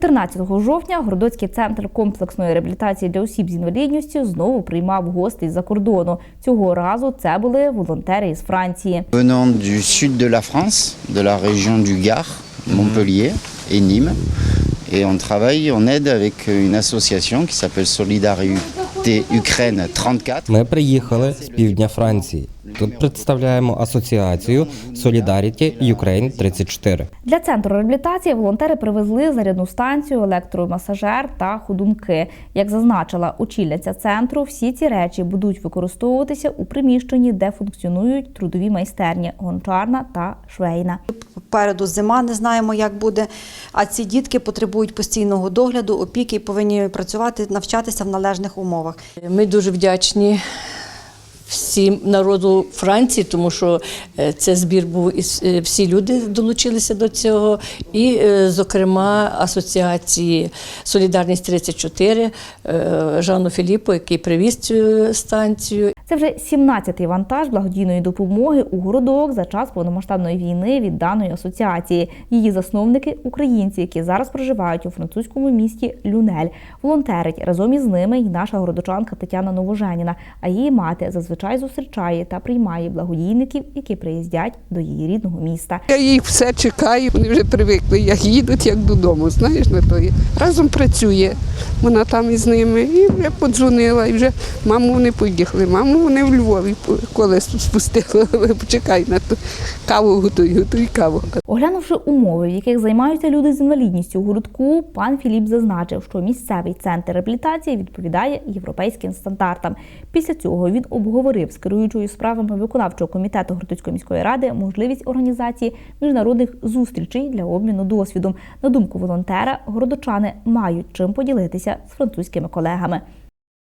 14 жовтня Городоцький центр комплексної реабілітації для осіб з інвалідністю знову приймав гостей з-за кордону. Цього разу це були волонтери із Франції. venant du sud de la France, de la région du Gard, Montpellier et Nîmes. Et on travaille, on aide avec une association qui s'appelle Solidarité Ukraine 34. Ми приїхали з півдня Франції. Тут представляємо асоціацію Solidarity Ukraine 34. Для центру реабілітації волонтери привезли зарядну станцію, електромасажер та ходунки. Як зазначила очільниця центру, всі ці речі будуть використовуватися у приміщенні, де функціонують трудові майстерні гончарна та швейна. Попереду зима, не знаємо, як буде. А ці дітки потребують постійного догляду, опіки і повинні працювати, навчатися в належних умовах. Ми дуже вдячні всім народу Франції, тому що е, це збір був і е, всі люди долучилися до цього, і, е, зокрема, асоціації Солідарність 34 е, Жану Філіппо, який привіз цю станцію. Це вже 17-й вантаж благодійної допомоги у городок за час повномасштабної війни від даної асоціації. Її засновники українці, які зараз проживають у французькому місті Люнель. Волонтерить разом із ними й наша городочанка Тетяна Новоженіна. А її мати зазвичай зустрічає та приймає благодійників, які приїздять до її рідного міста. Я їх все чекаю, вони вже привикли, як їдуть, як додому, знаєш, на то. Разом працює, вона там із ними, і вже подзвонила, і вже маму вони поїхали, маму вони в Львові колесо спустили, почекай на то. Каву готуй, готуй каву. Оглянувши умови, в яких займаються люди з інвалідністю у городку, пан Філіп зазначив, що місцевий центр реабілітації відповідає європейським стандартам. Після цього він обговорив з керуючою справами виконавчого комітету Городоцької міської ради можливість організації міжнародних зустрічей для обміну досвідом. На думку волонтера, городочани мають чим поділитися з французькими колегами.